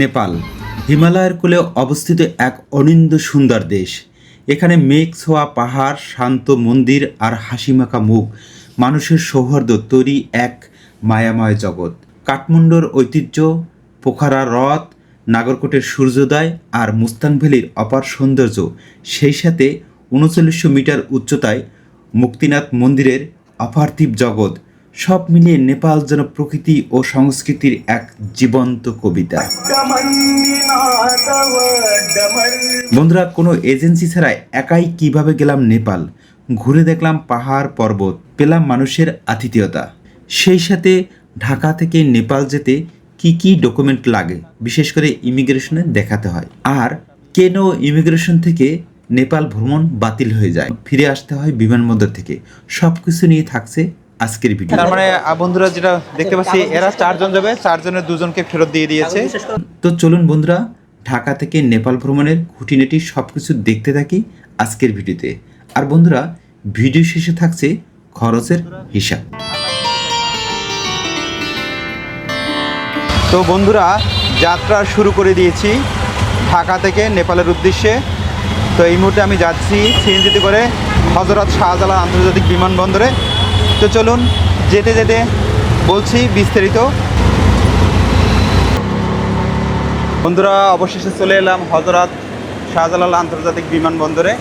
নেপাল, হিমালয়ের কোলে অবস্থিত এক অনিন্দ সুন্দর দেশ। এখানে মেঘ ছোঁয়া পাহাড়, শান্ত মন্দির আর হাসিমাখা মুখ, মানুষের সৌহার্দ্য তৈরি এক মায়াময় জগৎ। কাঠমান্ডুর ঐতিহ্য পোখারা হ্রদ, নাগরকোটের সূর্যোদয় আর মুস্তাং ভ্যালির অপার সৌন্দর্য, সেই সাথে উনচল্লিশশো মিটার উচ্চতায় মুক্তিনাথ মন্দিরের অপার্থিব জগৎ। সব মিলিয়ে নেপাল যেন প্রকৃতি ও সংস্কৃতির এক জীবন্ত কবিতা। বন্ধুরা, কোনো এজেন্সি ছাড়াই একাই কীভাবে গেলাম নেপাল? ঘুরে দেখলাম পাহাড়, পর্বত, পেলাম মানুষের আতিথেয়তা। সেই সাথে ঢাকা থেকে নেপাল যেতে কি কি ডকুমেন্ট লাগে, বিশেষ করে ইমিগ্রেশনে দেখাতে হয়। আর কেন ইমিগ্রেশন থেকে নেপাল ভ্রমণ বাতিল হয়ে যায়, ফিরে আসতে হয় বিমানবন্দর থেকে। সব কিছু নিয়ে থাকছে আজকের ভিডিও তার মানে বন্ধুরা যেটা দেখতে পাচ্ছি এরা চারজন যাবে চারজনের দুজনকে ফেরত দিয়ে দিয়েছে। তো চলুন বন্ধুরা ঢাকা থেকে নেপাল ভ্রমণের খুঁটিনাটি সব কিছু দেখতে থাকি আজকের ভিডিওতে। আর বন্ধুরা ভিডিও শেষে থাকছে খরচের হিসাব। তো বন্ধুরা যাত্রা শুরু করে দিয়েছি ঢাকা থেকে নেপালের উদ্দেশ্যে। তো এই মুহূর্তে আমি যাচ্ছি সিএনজিতে করে হজরত শাহজালাল আন্তর্জাতিক বিমানবন্দরে। তো চলুন যেতে যেতে বলছি বিস্তারিত। বন্ধুরা, অবশেষে চলে এলাম হজরত শাহজালাল আন্তর্জাতিক বিমানবন্দরে।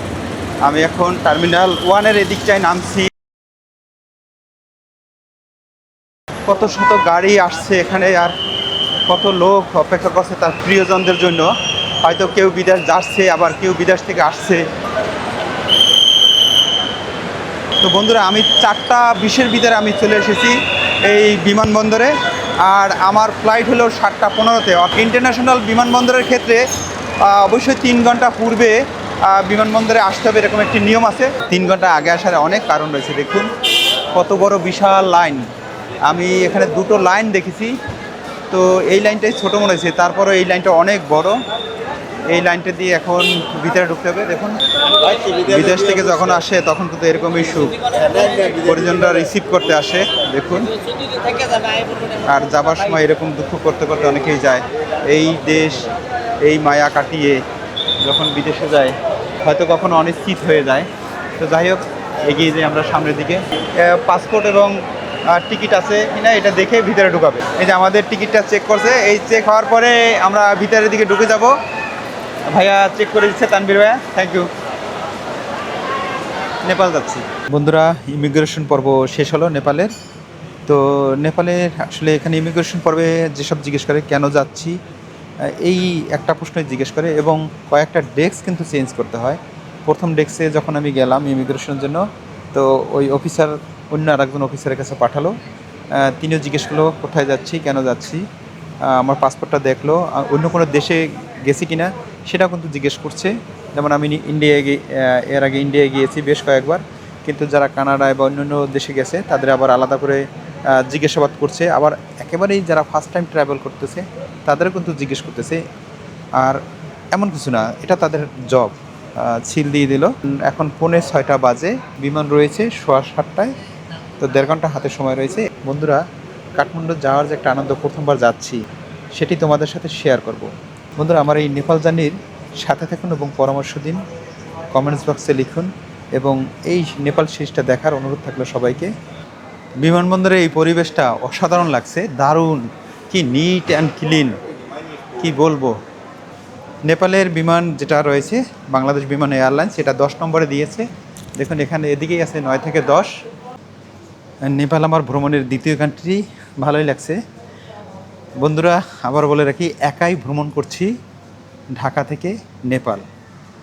আমি এখন টার্মিনাল ওয়ানের এদিকটায় নামছি। কত শত গাড়ি আসছে এখানে আর কত লোক অপেক্ষা করছে তার প্রিয়জনদের জন্য। হয়তো কেউ বিদেশ যাচ্ছে, আবার কেউ বিদেশ থেকে আসছে। তো বন্ধুরা, আমি চারটা বিশের ভিতরে আমি চলে এসেছি এই বিমানবন্দরে। আর আমার ফ্লাইট হলো সাতটা পনেরোতে। ইন্টারন্যাশনাল বিমানবন্দরের ক্ষেত্রে অবশ্যই তিন ঘণ্টা পূর্বে বিমানবন্দরে আসতে হবে এরকম একটি নিয়ম আছে। তিন ঘণ্টা আগে আসার অনেক কারণ রয়েছে, দেখুন। কত বড় বিশাল লাইন আমি এখানে দুটো লাইন দেখেছি। তো এই লাইনটাই ছোটো মনে হয়েছে তারপরে এই লাইনটা অনেক বড়। এই লাইনটা দিয়ে এখন ভিতরে ঢুকতে হবে, দেখুন। বিদেশ থেকে যখন আসে, তখন কিন্তু এরকমই সুখ। পরিজনরা রিসিভ করতে আসে, দেখুন। আর যাবার সময় এরকম দুঃখ করতে করতে অনেকেই যায়। এই দেশ, এই মায়া কাটিয়ে যখন বিদেশে যায়, হয়তো কখনো অনিশ্চিত হয়ে যায়। তো যাই হোক, এগিয়ে যাই আমরা সামনের দিকে। পাসপোর্ট এবং টিকিট আছে কিনা এটা দেখে ভিতরে ঢুকাবে। এই যে আমাদের টিকিটটা চেক করছে, এই চেক হওয়ার পরে আমরা ভিতরের দিকে ঢুকে যাব। ভাইয়া চেক করে দিচ্ছে তানবির ভাইয়া থ্যাংক ইউ নেপাল যাচ্ছি। বন্ধুরা ইমিগ্রেশন পর্ব শেষ হলো নেপালের। তো নেপালের আসলে এখানে ইমিগ্রেশন পর্বে যেসব জিজ্ঞেস করে, কেন যাচ্ছি এই একটা প্রশ্নই জিজ্ঞেস করে এবং কয়েকটা ডেস্ক কিন্তু চেঞ্জ করতে হয়। প্রথম ডেস্কে যখন আমি গেলাম ইমিগ্রেশনের জন্য, তো ওই অফিসার অন্য আর একজন অফিসারের কাছে পাঠালো। তিনিও জিজ্ঞেস করল, কোথায় যাচ্ছি, কেন যাচ্ছি? আমার পাসপোর্টটা দেখল। অন্য কোনো দেশে গেছি কিনা সেটাও কিন্তু জিজ্ঞেস করছে। যেমন আমি ইন্ডিয়ায় গিয়ে এর আগে ইন্ডিয়ায় গিয়েছি বেশ কয়েকবার। কিন্তু যারা কানাডায় বা অন্যান্য দেশে গেছে, তাদের আবার আলাদা করে জিজ্ঞাসাবাদ করছে। আবার একেবারেই যারা ফার্স্ট টাইম ট্রাভেল করতেছে, তাদেরও কিন্তু জিজ্ঞেস করতেছে। আর এমন কিছু না, এটা তাদের জব ছিল দিয়ে দিল। এখন পৌনে ছয়টা বাজে, বিমান রয়েছে সোয়া সাতটায়। তো দেড় ঘণ্টা হাতে সময় রয়েছে। বন্ধুরা, কাঠমান্ডু যাওয়ার যে একটা আনন্দ প্রথমবার যাচ্ছি, সেটি তোমাদের সাথে শেয়ার করব। বন্ধুরা, আমার এই নেপাল জার্নির সাথে থাকুন এবং পরামর্শ দিন কমেন্টস বক্সে লিখুন এবং এই নেপাল সিরিজটা দেখার অনুরোধ থাকল সবাইকে। বিমানবন্দরে এই পরিবেশটা অসাধারণ লাগছে, দারুণ, কি নিট অ্যান্ড ক্লিন কি বলব? নেপালের বিমান যেটা রয়েছে, বাংলাদেশ বিমান এয়ারলাইন্স, সেটা দশ নম্বরে দিয়েছে। দেখুন, এখানে এদিকেই আছে নয় থেকে দশ। নেপাল আমার ভ্রমণের দ্বিতীয় কান্ট্রি ভালোই লাগছে। বন্ধুরা, আবার বলে রাখি, একাই ভ্রমণ করছি ঢাকা থেকে নেপাল,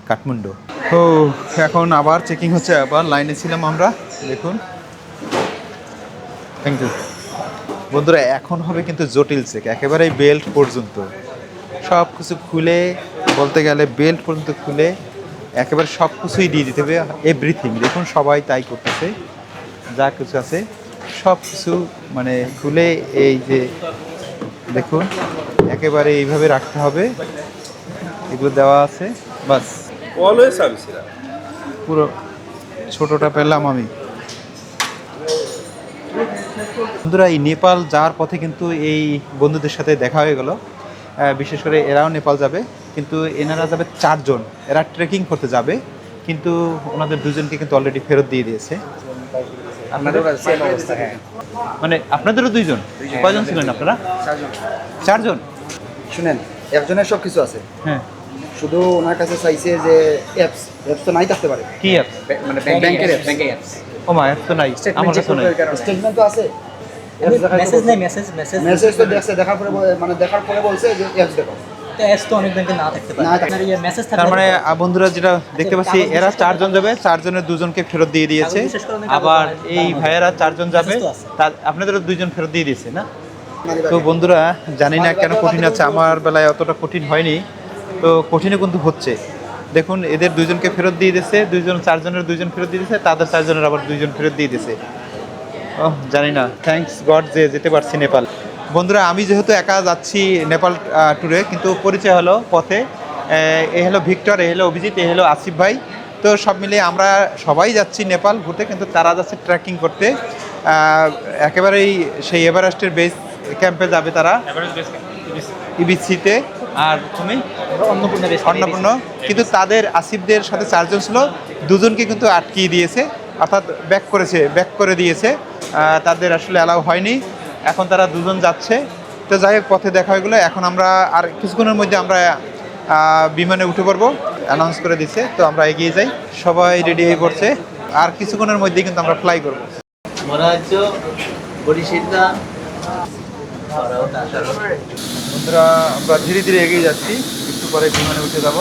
কাঠমান্ডু। তো এখন আবার চেকিং হচ্ছে, আবার লাইনে ছিলাম আমরা, দেখুন। থ্যাংক ইউ বন্ধুরা, এখন হবে কিন্তু জটিল চেক একেবারেই বেল্ট পর্যন্ত। সব কিছু খুলে, বলতে গেলে বেল্ট পর্যন্ত খুলে, একেবারে সব কিছুই দিয়ে দিতে হবে এভরিথিং দেখুন, সবাই তাই করতেছে, যা কিছু আছে সব কিছু মানে খুলে, এই যে দেখুন একেবারে এইভাবে রাখতে হবে। এগুলো দেওয়া আছে বাস। Always service পুরো ছোটটা পেলাম আমি। বন্ধুরা এই নেপাল যাওয়ার পথে কিন্তু এই বন্ধুদের সাথে দেখা হয়ে গেল। বিশেষ করে এরাও নেপাল যাবে। কিন্তু এনারা যাবে চারজন। এরা ট্রেকিং করতে যাবে। কিন্তু ওনাদের দুজনকে কিন্তু অলরেডি ফেরত দিয়ে দিয়েছে। আপনাদের সেম অবস্থা হ্যাঁ। মানে আপনাদেরও দুইজন? কয়জন ছিলেন আপনারা? চারজন। শুনেন একজনের সব কিছু আছে। হ্যাঁ। শুধু ওনার কাছে চাইছে যে অ্যাপস অ্যাপস তো নাই থাকতে পারে। কি অ্যাপ মানে ব্যাংকের অ্যাপস ব্যাংকের অ্যাপস ও মা অ্যাপ তো নাই। আমার কাছে নাই। স্টেটমেন্ট তো আছে। মেসেজ নেই মেসেজ মেসেজ মেসেজ তো দেখছে দেখার পরে বলে- মানে দেখার পরে বলছে যে অ্যাপস দেখো। তো অনেক ব্যাংকে না থাকতে পারে। না থাকতে- আপনার ইয়ে মেসেজ তার মানে বন্ধুরা যেটা দেখতে পাচ্ছি এরা চারজন যাবে চারজনের দুজনকে ফেরত দিয়ে দিয়েছে। আবার এই ভাইয়েরা চারজন যাবে। আপনাদেরও দুইজন ফেরত দিয়ে দিয়েছে না? তো বন্ধুরা জানি না কেন কঠিন আছে আমার বেলায় অতটা কঠিন হয়নি। তো কঠিনও কিন্তু হচ্ছে। দেখুন এদের দুইজনকে ফেরত দিয়ে দিয়েছে দুইজন চারজনের দুইজন ফেরত দিয়ে দিয়েছে তাদের চারজনের আবার দুইজন ফেরত দিয়ে দিয়েছে। ও জানি না। থ্যাঙ্কস গড যে যেতে পারছি নেপাল। বন্ধুরা আমি যেহেতু একা যাচ্ছি নেপাল ট্যুরে কিন্তু পরিচয় হলো পথে। এ হলো ভিক্টর এ হলো অভিজিৎ এ হলো আসিফ ভাই। তো সব মিলিয়ে আমরা সবাই যাচ্ছি নেপাল ঘুরতে কিন্তু তারা যাচ্ছে ট্রেকিং করতে। একেবারেই সেই এভারেস্টের বেস ক্যাম্পে যাবে তারা। ইবিসিতে। আর তুমি? অন্নপূর্ণা অন্নপূর্ণ। কিন্তু তাদের আসিফদের সাথে চারজন ছিল দুজনকে কিন্তু আটকিয়ে দিয়েছে অর্থাৎ ব্যাক করেছে ব্যাক করে দিয়েছে। তাদের আসলে অ্যালাউ হয়নি। এখন তারা দুজন যাচ্ছে। তো যাই হোক পথে দেখা হয়ে গেলো। এখন আমরা আর কিছুক্ষণের মধ্যে আমরা বিমানে উঠে পড়ব। অ্যানাউন্স করে দিচ্ছে তো আমরা এগিয়ে যাই। সবাই রেডি হয়ে পড়ছে। আর কিছুক্ষণের মধ্যেই কিন্তু আমরা ফ্লাই করব। বন্ধুরা আমরা ধীরে ধীরে এগিয়ে যাচ্ছি। একটু পরে বিমানে উঠে যাব।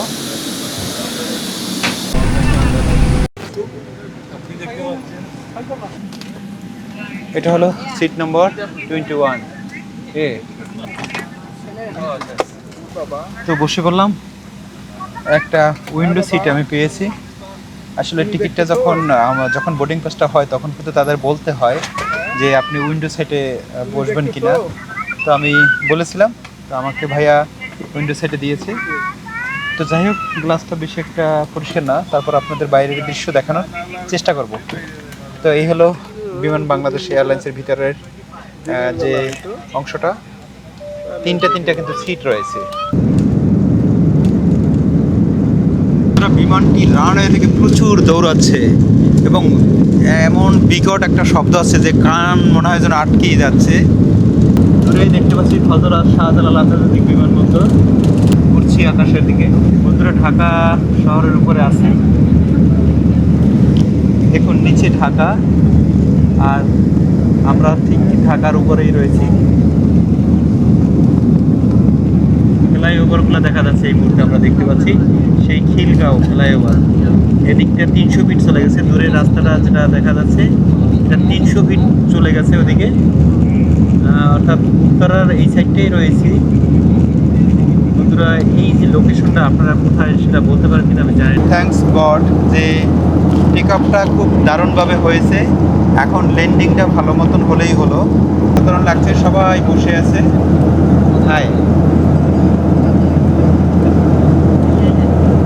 এটা হলো seat number twenty one A. তো বসে পড়লাম। একটা উইন্ডো সিট আমি পেয়েছি। আসলে টিকিটটা যখন আমার যখন বোর্ডিং পাসটা হয় তখন কিন্তু তাদের বলতে হয় যে আপনি উইন্ডো সাইটে বসবেন কিনা। তো আমি বলেছিলাম তো আমাকে ভাইয়া উইন্ডো সাইটে দিয়েছে। তো যাই হোক গ্লাসটা বেশি একটা পরিষ্কার না। তারপর আপনাদের বাইরের দৃশ্য দেখানোর চেষ্টা করব। তো এই হলো বিমান বাংলাদেশ এয়ারলাইন্সের ভিতরের যে অংশটা তিনটা তিনটা কিন্তু সিট রয়েছে। বিমানটি রানওয়ে থেকে প্রচুর দৌড়াচ্ছে এবং এমন বিকট একটা শব্দ আছে যে কান মনে হয় যেন আটকেই যাচ্ছে। দূরেই দেখতে পাচ্ছি হজরত শাহজালাল আন্তর্জাতিক বিমানবন্দর উঠছি আকাশের দিকে। বন্ধুরা ঢাকা শহরের উপরে আছে। দেখুন নিচে ঢাকা। আর আমরা ঠিক ঢাকার উপরেই রয়েছি। ফ্লাইওভারগুলো দেখা যাচ্ছে এই মুহূর্তে আমরা দেখতে পাচ্ছি। সেই খিলগাঁও ফ্লাইওভার। এদিকটা তিনশো ফিট চলে গেছে। দূরের রাস্তাটা যেটা দেখা যাচ্ছে, এটা তিনশো ফিট চলে গেছে ওদিকে। অর্থাৎ উত্তরার এই সাইডটাই রয়েছি। বন্ধুরা, এই যে লোকেশনটা আপনারা কোথায় সেটা বলতে পারেন কিনা আমি জানি থ্যাঙ্কস গড যে টেক আপটা খুব দারুণভাবে হয়েছে। এখন ল্যান্ডিংটা ভালো মতন হলেই হলো। সাধারণ লাগছে সবাই বসে আছে। হাই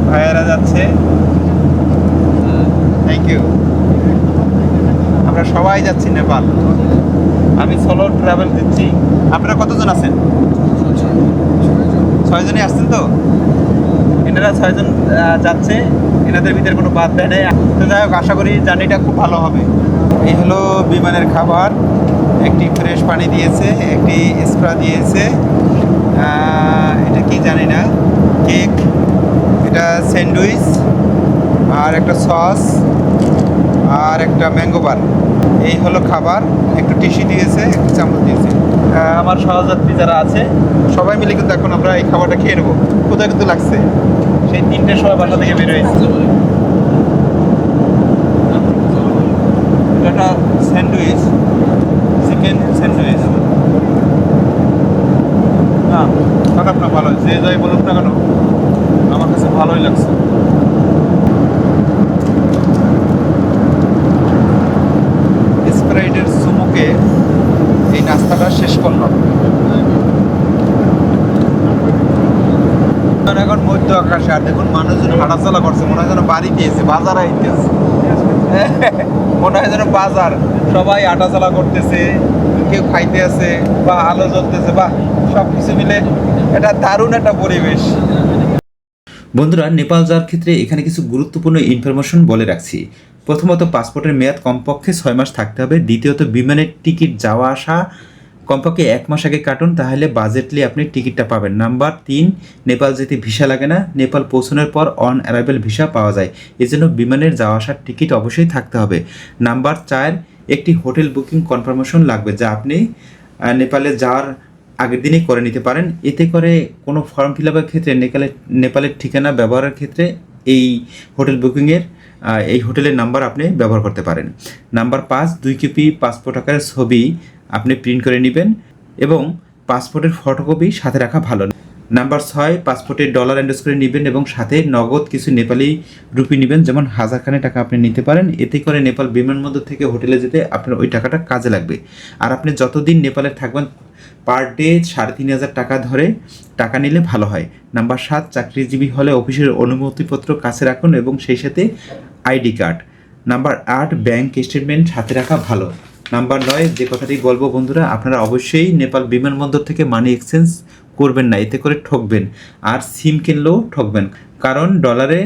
ভাইয়ারা যাচ্ছে। থ্যাংক ইউ আমরা সবাই যাচ্ছি নেপাল। আমি সোলো ট্রাভেল দিচ্ছি। আপনারা কতজন আছেন? ছয়জনই আসছেন তো? এনারা ছয়জন যাচ্ছে। এনাদের ভিতরে কোনো বাদ দেয় নেই। তো যাই হোক, আশা করি জার্নিটা খুব ভালো হবে। এই হলো বিমানের খাবার। একটি ফ্রেশ পানি দিয়েছে, একটি স্প্রা দিয়েছে। এটা কি জানি না। কেক, এটা স্যান্ডউইচ আর একটা সস আর একটা ম্যাঙ্গো বার। এই হলো খাবার। একটু টিসি দিয়েছে, একটু চামচ দিয়েছে। আমার সহযাত্রী যারা আছে, সবাই মিলে কিন্তু এখন আমরা এই খাবারটা খেয়ে নেব। কোথায় কিন্তু লাগছে। সেই তিনটের সময় বাসা থেকে বের হয়েছে। এটা স্যান্ডউইচ, চিকেন স্যান্ডউইচ। না খারাপ না, ভালো। যে যাই বলুক না কেন, আমার কাছে ভালোই লাগছে স্প্রাইটের সুমুকে এই নাস্তাটা শেষ করলাম কারণ এখন মধ্য আকাশে আর দেখুন মানুষজন হাঁটাচলা করছে, মনে হয় যেন বাড়ি দিয়েছে বাজার আইতেছে। মনে হয় যেন বাজার, সবাই আটাচলা করতেছে, কেউ খাইতে আছে বা আলো জ্বলতেছে বা সব কিছু মিলে এটা দারুণ একটা পরিবেশ। বন্ধুরা, নেপাল যাওয়ার ক্ষেত্রে এখানে কিছু গুরুত্বপূর্ণ ইনফরমেশন বলে রাখছি। প্রথমত পাসপোর্টের মেয়াদ কমপক্ষে ছয় মাস থাকতে হবে। দ্বিতীয়ত, বিমানের টিকিট যাওয়া আসা কমপক্ষে এক মাস আগে কাটুন, তাহলে বাজেটলি আপনি টিকিটটা পাবেন। নাম্বার তিন, নেপাল যেতে ভিসা লাগে না, নেপাল পৌঁছানোর পর অন অ্যারাইভেল ভিসা পাওয়া যায়। এজন্য বিমানের যাওয়া আসার টিকিট অবশ্যই থাকতে হবে। নাম্বার চার, একটি হোটেল বুকিং কনফার্মেশন লাগবে যা আপনি নেপালে যাওয়ার আগের দিনই করে নিতে পারেন। এতে করে কোনো ফর্ম ফিল আপের ক্ষেত্রে নেপালের নেপালের ঠিকানা ব্যবহারের ক্ষেত্রে এই হোটেল বুকিংয়ের এই হোটেলের নাম্বার আপনি ব্যবহার করতে পারেন। নাম্বার পাঁচ, দুই কপি পাসপোর্ট আকারের ছবি আপনি প্রিন্ট করে নেবেন এবং পাসপোর্টের ফটোকপি সাথে রাখা ভালো নাম্বার ছয়, পাসপোর্টের ডলার অ্যান্ডোস করে নেবেন এবং সাথে নগদ কিছু নেপালি রুপি নেবেন। যেমন হাজার খানে টাকা আপনি নিতে পারেন। এতে করে নেপাল বিমানবন্দর থেকে হোটেলে যেতে আপনার ওই টাকাটা কাজে লাগবে। আর আপনি যতদিন নেপালে থাকবেন পার ডে সাড়ে তিন হাজার টাকা ধরে টাকা নিলে ভালো হয়। নাম্বার সাত, চাকরিজীবী হলে অফিসের অনুমতিপত্র কাছে রাখুন এবং সেই সাথে আইডি কার্ড। নাম্বার আট ব্যাংক স্টেটমেন্ট হাতে রাখা ভালো। নাম্বার নয়, যে কথাটি বলব বন্ধুরা, আপনারা অবশ্যই নেপাল বিমানবন্দর থেকে মানি এক্সচেঞ্জ করবেন না, এতে করে ঠকবেন। আর সিম কিনলেও ঠকবেন, কারণ ডলারে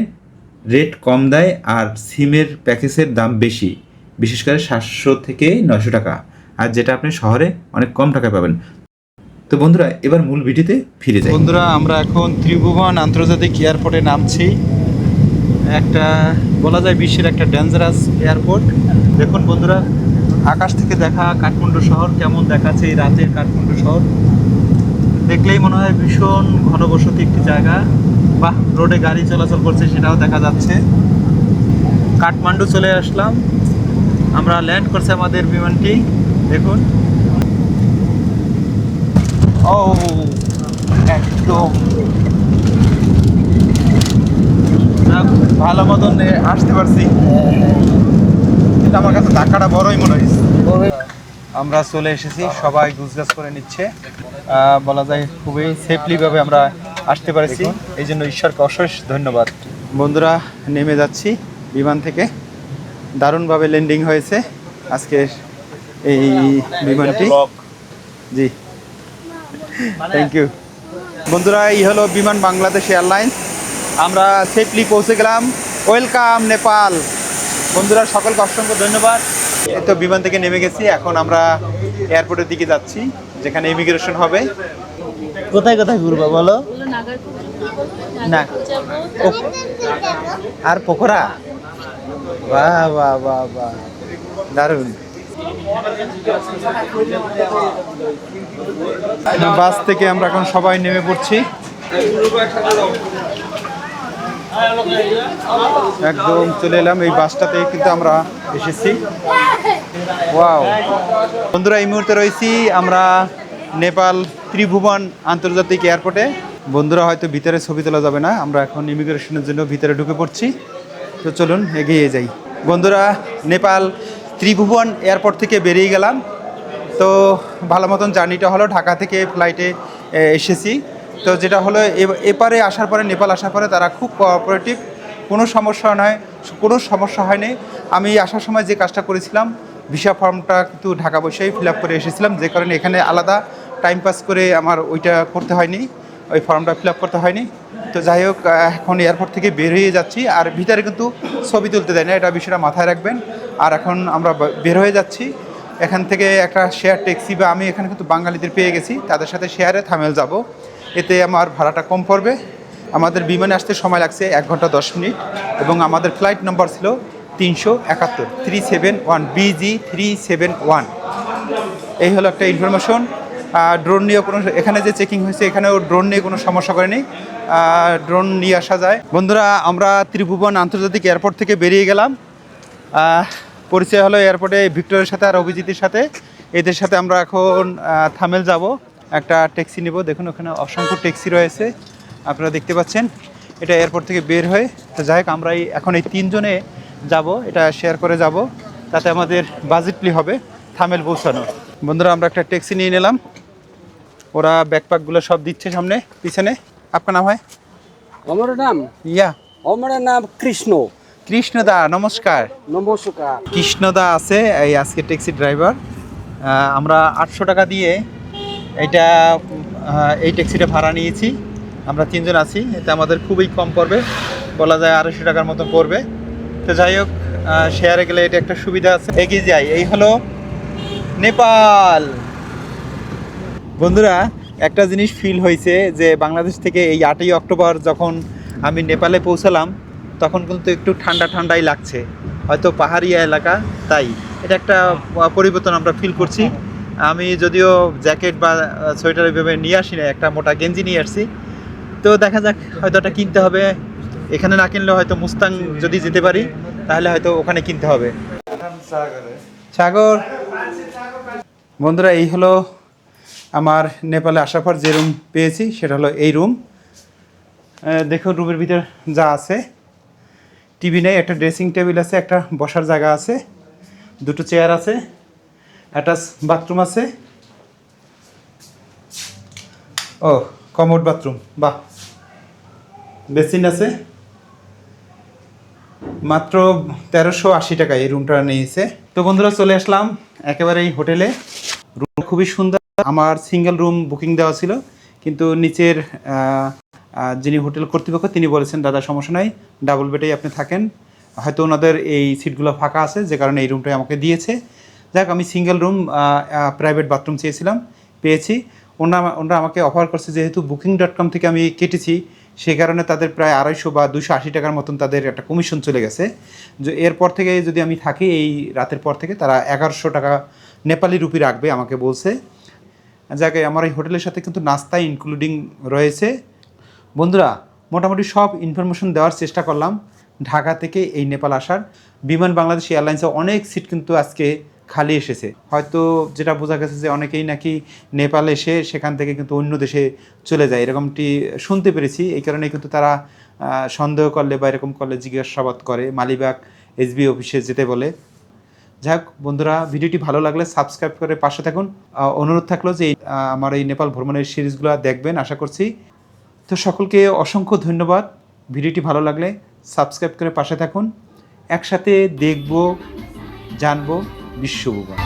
রেট কম দেয় আর সিমের প্যাকেজের দাম বেশি, বিশেষ করে সাতশো থেকে নয়শো টাকা, আর যেটা আপনি শহরে অনেক কম টাকায় পাবেন। তো বন্ধুরা, এবার মূল ভিডিওতে ফিরে যাই। বন্ধুরা, আমরা এখন ত্রিভুবন আন্তর্জাতিক এয়ারপোর্টে নামছি। একটা, বলা যায় বিশ্বের একটা ডেঞ্জারাস এয়ারপোর্ট দেখুন বন্ধুরা আকাশ থেকে দেখা কাঠমান্ডু শহর কেমন দেখাচ্ছে এই রাতের কাঠমান্ডু শহর? দেখলেই মনে হয় ভীষণ ঘনবসতি একটি জায়গা। বা রোডে গাড়ি চলাচল করছে সেটাও দেখা যাচ্ছে। কাঠমান্ডু চলে আসলাম। আমরা ল্যান্ড করছে আমাদের বিমানটি। দেখুন। ও, একদম। ভালো মতন আসতে পারছি। কিন্তু আমার কাছে ধাক্কাটা বড়ই মনে হয়েছে আমরা চলে এসেছি সবাই গুজগাছ করে নিচ্ছে। বলা যায় খুবই সেফলি ভাবে আমরা আসতে পারছি। এই জন্য ঈশ্বরকে অশেষ ধন্যবাদ। বন্ধুরা নেমে যাচ্ছি বিমান থেকে। দারুণভাবে ল্যান্ডিং হয়েছে আজকে এই বিমানটি। জি। থ্যাংক ইউ বন্ধুরা এই হলো বিমান বাংলাদেশ এয়ারলাইন্স। আমরা সেফলি পৌঁছে গেলাম। ওয়েলকাম নেপাল। বন্ধুরা সকলকে অসংখ্য ধন্যবাদ। এই তো বিমান থেকে নেমে গেছি এখন আমরা এয়ারপোর্টের দিকে যাচ্ছি যেখানে ইমিগ্রেশন হবে। কোথায় কোথায় ঘুরবো বলো? না। আর পোখরা বাহ বাহ বাহ বাহ। দারুণ। বাস থেকে আমরা এখন সবাই নেমে পড়ছি। একদম চলে এলাম এই বাসটাতে, কিন্তু আমরা এসেছি। ওয়াও। বন্ধুরা, এই মুহূর্তে রয়েছি আমরা নেপাল ত্রিভুবন আন্তর্জাতিক এয়ারপোর্টে। বন্ধুরা, হয়তো ভিতরে ছবি তোলা যাবে না, আমরা এখন ইমিগ্রেশনের জন্য ভিতরে ঢুকে পড়ছি। তো চলুন, এগিয়ে যাই। বন্ধুরা, নেপাল ত্রিভুবন এয়ারপোর্ট থেকে বেরিয়ে গেলাম। তো ভালো মতন জার্নিটা হলো, ঢাকা থেকে ফ্লাইটে এসেছি। তো যেটা হলো এপারে আসার পরে, নেপাল আসার পরে তারা খুব কোঅপারেটিভ কোনো সমস্যা নয়, কোনো সমস্যা হয়নি। আমি আসার সময় যে কাজটা করেছিলাম, ভিসা ফর্মটা কিন্তু ঢাকা বসেই ফিল আপ করে এসেছিলাম, যে কারণে এখানে আলাদা টাইম পাস করে আমার ওইটা করতে হয়নি, ওই ফর্মটা ফিল আপ করতে হয়নি। তো যাই হোক, এখন এয়ারপোর্ট থেকে বের হয়ে যাচ্ছি, আর ভিতরে কিন্তু ছবি তুলতে দেয় না, এটা বিষয়টা মাথায় রাখবেন। আর এখন আমরা বের হয়ে যাচ্ছি। এখান থেকে একটা শেয়ার ট্যাক্সি বা আমি এখানে কিন্তু বাঙালিদের পেয়ে গেছি, তাদের সাথে শেয়ারে থামেল যাব। এতে আমার ভাড়াটা কম পড়বে। আমাদের বিমানে আসতে সময় লাগছে এক ঘণ্টা দশ মিনিট এবং আমাদের ফ্লাইট নম্বর ছিল তিনশো একাত্তর থ্রি সেভেন ওয়ান বিজি থ্রি সেভেন ওয়ান এই হলো একটা ইনফরমেশন ড্রোন নিয়ে কোনো এখানে যে চেকিং হয়েছে, এখানেও ড্রোন নিয়ে কোনো সমস্যা করেনি। ড্রোন নিয়ে আসা যায়। বন্ধুরা, আমরা ত্রিভুবন আন্তর্জাতিক এয়ারপোর্ট থেকে বেরিয়ে গেলাম। পরিচয় হলো এয়ারপোর্টে ভিক্টরের সাথে আর অভিজিতের সাথে। এদের সাথে আমরা এখন থামেল যাব। একটা ট্যাক্সি নেব। দেখুন ওখানে অসংখ্য ট্যাক্সি রয়েছে। আপনারা দেখতে পাচ্ছেন এটা এয়ারপোর্ট থেকে বের হয়ে। তো যাই হোক আমরা এই এখন এই তিনজনে যাব এটা শেয়ার করে যাব। তাতে আমাদের বাজেটলি হবে থামেল পৌঁছানো। বন্ধুরা আমরা একটা ট্যাক্সি নিয়ে নিলাম। ওরা ব্যাকপ্যাকগুলো সব দিচ্ছে সামনে পিছনে। আপনার নাম হয়? আমার নাম? ইয়া। আমার নাম কৃষ্ণ। কৃষ্ণদা নমস্কার। নমস্কার। কৃষ্ণদা আছে এই আজকে ট্যাক্সি ড্রাইভার আমরা আটশো টাকা দিয়ে এটা এই ট্যাক্সিটা ভাড়া নিয়েছি। আমরা তিনজন আছি, এতে আমাদের খুবই কম পড়বে। বলা যায় আড়াইশো টাকার মতো পড়বে। তো যাই হোক শেয়ারে গেলে এটা একটা সুবিধা আছে। এগিয়ে যাই, এই হলো নেপাল। বন্ধুরা, একটা জিনিস ফিল হয়েছে যে বাংলাদেশ থেকে এই আটই অক্টোবর যখন আমি নেপালে পৌঁছালাম, তখন কিন্তু একটু ঠান্ডা ঠান্ডাই লাগছে। হয়তো পাহাড়িয়া এলাকা, তাই। এটা একটা পরিবর্তন আমরা ফিল করছি। আমি যদিও জ্যাকেট বা সোয়েটার ওইভাবে নিয়ে আসি না একটা মোটা গেঞ্জি নিয়ে আসছি। তো দেখা যাক, হয়তো এটা কিনতে হবে। এখানে না কিনলে হয়তো মুস্তাং যদি যেতে পারি, তাহলে হয়তো ওখানে কিনতে হবে। সাগর। বন্ধুরা, এই হলো আমার নেপালে আসার পর যে রুম পেয়েছি, সেটা হলো এই রুম। দেখো রুমের ভিতর যা আছে। টিভি নেই, একটা ড্রেসিং টেবিল আছে, একটা বসার জায়গা আছে, দুটো চেয়ার আছে। অ্যাটাচ বাথরুম আছে? ও, কমোড বাথরুম, বাহ। বেসিন আছে? মাত্র তেরোশো আশি টাকা এই রুমটা নিয়েছে। তো বন্ধুরা, চলে আসলাম একেবারে এই হোটেলে। রুম খুবই সুন্দর। আমার সিঙ্গেল রুম বুকিং দেওয়া ছিল, কিন্তু নিচের যিনি হোটেল কর্তৃপক্ষ, তিনি বলেছেন, দাদা, সমস্যা নাই, ডাবল বেডেই আপনি থাকেন। হয়তো ওনাদের এই সিটগুলো ফাঁকা আছে, যে কারণে এই রুমটাই আমাকে দিয়েছে। যাক, আমি সিঙ্গেল রুম প্রাইভেট বাথরুম চেয়েছিলাম, পেয়েছি। ওনারা ওনারা আমাকে অফার করছে যেহেতু বুকিং ডট কম থেকে আমি কেটেছি সেই কারণে তাদের প্রায় আড়াইশো বা দুশো আশি টাকার মতন তাদের একটা কমিশন চলে গেছে। যে এরপর থেকে যদি আমি থাকি, এই রাতের পর থেকে তারা এগারোশো টাকা নেপালি রুপি রাখবে আমাকে বলছে। যাকে আমার এই হোটেলের সাথে কিন্তু নাস্তা ইনক্লুডিং রয়েছে। বন্ধুরা, মোটামুটি সব ইনফরমেশন দেওয়ার চেষ্টা করলাম। ঢাকা থেকে এই নেপাল আসার। বিমান বাংলাদেশ এয়ারলাইন্সে অনেক সিট কিন্তু আজকে খালি এসেছে। হয়তো যেটা বোঝা গেছে যে অনেকেই নাকি নেপাল এসে সেখান থেকে কিন্তু অন্য দেশে চলে যায়। এরকমটি শুনতে পেরেছি। এই কারণে কিন্তু তারা সন্দেহ করলে বা এরকম করলে জিজ্ঞাসাবাদ করে। মালিবাগ এসবি অফিসে যেতে বলে। যাই হোক, বন্ধুরা, ভিডিওটি ভালো লাগলে সাবস্ক্রাইব করে পাশে থাকুন। অনুরোধ থাকল যে আমার এই নেপাল ভ্রমণের সিরিজগুলো দেখবেন, আশা করছি। তো সকলকে অসংখ্য ধন্যবাদ। ভিডিওটি ভালো লাগলে সাবস্ক্রাইব করে পাশে থাকুন। একসাথে দেখব, জানব। বিশ্বভূগোল।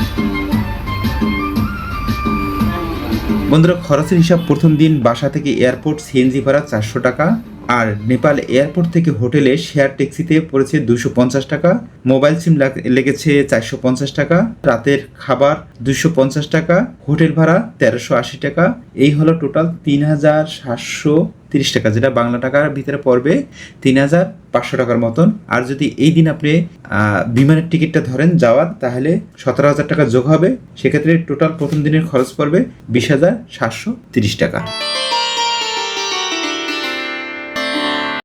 বন্ধুরা খরচের হিসাব প্রথম দিন বাসা থেকে এয়ারপোর্ট সিএনজি ভাড়া চারশো টাকা আর নেপাল এয়ারপোর্ট থেকে হোটেলে শেয়ার ট্যাক্সিতে পড়েছে দুশো পঞ্চাশ টাকা, মোবাইল সিম লাগ- লেগেছে চারশো পঞ্চাশ টাকা, রাতের খাবার দুশো পঞ্চাশ টাকা, হোটেল ভাড়া তেরোশো আশি টাকা। এই হলো টোটাল তিন হাজার সাতশো তিরিশ টাকা, যেটা বাংলা টাকার ভিতরে পড়বে তিন হাজার পাঁচশো টাকার মতন। আর যদি এই দিন আপনি বিমানের টিকিটটা ধরেন যাওয়ার, তাহলে সতেরো হাজার টাকা যোগ হবে। সেক্ষেত্রে টোটাল প্রথম দিনের খরচ পড়বে বিশ হাজার সাতশো তিরিশ টাকা।